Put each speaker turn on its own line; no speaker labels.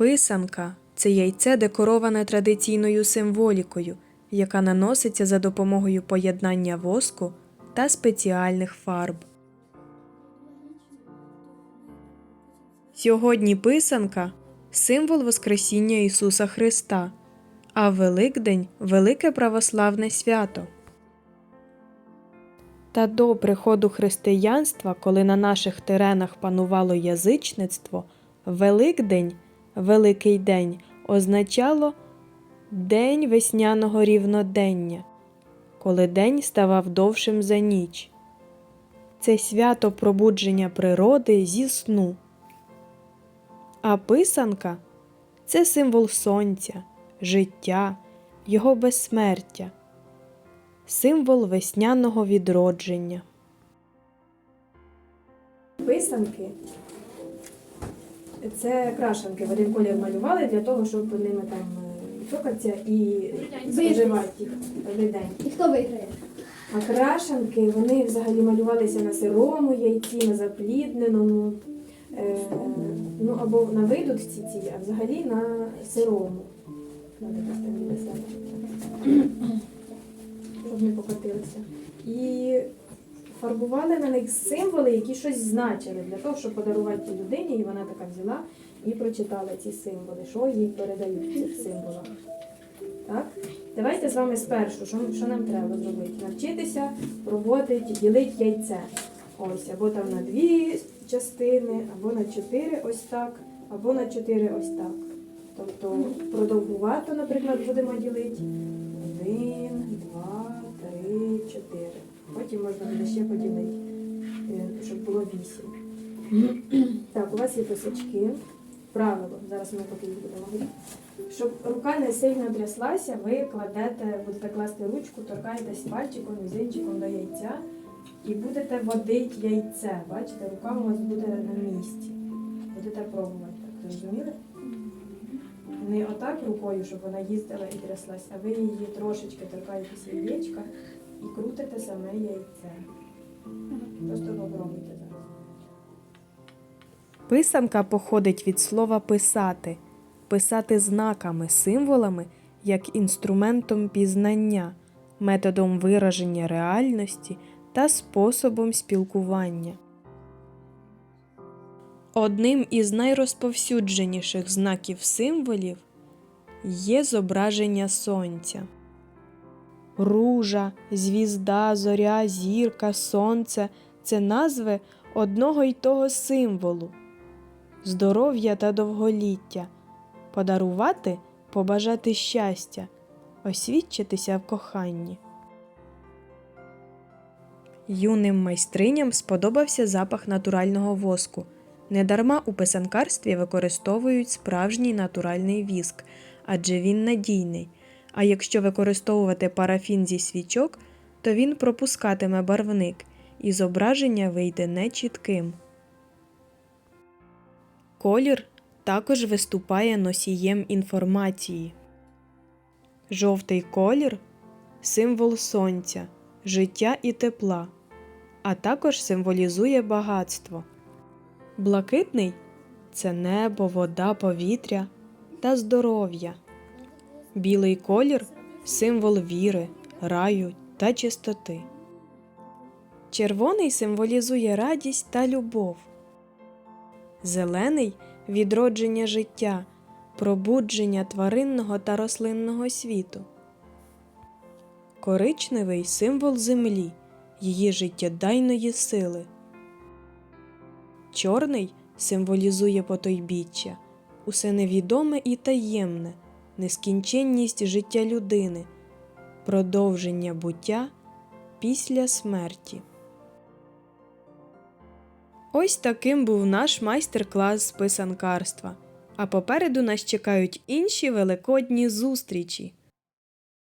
Писанка це яйце декороване традиційною символікою, яка наноситься за допомогою поєднання воску та спеціальних фарб. Сьогодні писанка символ Воскресіння Ісуса Христа, а Великдень велике православне свято. Та до приходу християнства, коли на наших теренах панувало язичництво, Великдень, Великий день означало День весняного рівнодення, коли день ставав довшим за ніч. Це свято пробудження природи зі сну. А писанка це символ сонця, життя, його безсмертя, символ весняного відродження.
Писанки це крашенки в один колір малювали для того, щоб ними там е, цукатися і споживати їх кожен день.
І хто виграє?
А крашенки вони взагалі малювалися на сирому яйці, на заплідненому, е, ну або на видутці цій, а взагалі на сирому. Щоб не покотилися. І фарбували на них символи, які щось значили для того, щоб подарувати тій людині, і вона така взяла і прочитала ці символи, що їй передають в цих символах. Так? Давайте з вами спершу, що, що нам треба зробити? Навчитися проводити, ділити яйце. Ось, або там на дві частини, або на чотири ось так, або на чотири ось так. Тобто продовгувато, наприклад, будемо ділити. Один, можна буде ще поділити, е, щоб було вісім. Так, у вас є писачки. Правило, зараз ми поки їх будемо говорити. Щоб рука не сильно тряслася, ви кладете, будете класти ручку, торкаєтесь пальчиком, мізинчиком до яйця і будете водити яйце. Бачите, рука у вас буде на місці. Будете пробувати. Так, зрозуміли? Не отак рукою, щоб вона їздила і тряслась, а ви її трошечки торкаєтесь яєчка і крутите саме яйце. Просто попробуйте зараз.
Писанка походить від слова писати, писати знаками, символами як інструментом пізнання, методом вираження реальності та способом спілкування. Одним із найрозповсюдженіших знаків символів є зображення сонця. Ружа, звізда, зоря, зірка, сонце це назви одного й того символу здоров'я та довголіття, подарувати побажати щастя, освідчитися в коханні. Юним майстриням сподобався запах натурального воску. Недарма у писанкарстві використовують справжній натуральний віск, адже він надійний. А якщо використовувати парафін зі свічок, то він пропускатиме барвник, і зображення вийде нечітким. Колір також виступає носієм інформації. Жовтий колір символ сонця, життя і тепла, а також символізує багатство. Блакитний це небо, вода, повітря та здоров'я. Білий колір символ віри, раю та чистоти. Червоний символізує радість та любов. Зелений відродження життя, пробудження тваринного та рослинного світу. Коричневий символ землі, її життєдайної сили. Чорний символізує потойбіччя, усе невідоме і таємне, нескінченність життя людини, продовження буття після смерті. Ось таким був наш майстер-клас з писанкарства. А попереду нас чекають інші великодні зустрічі.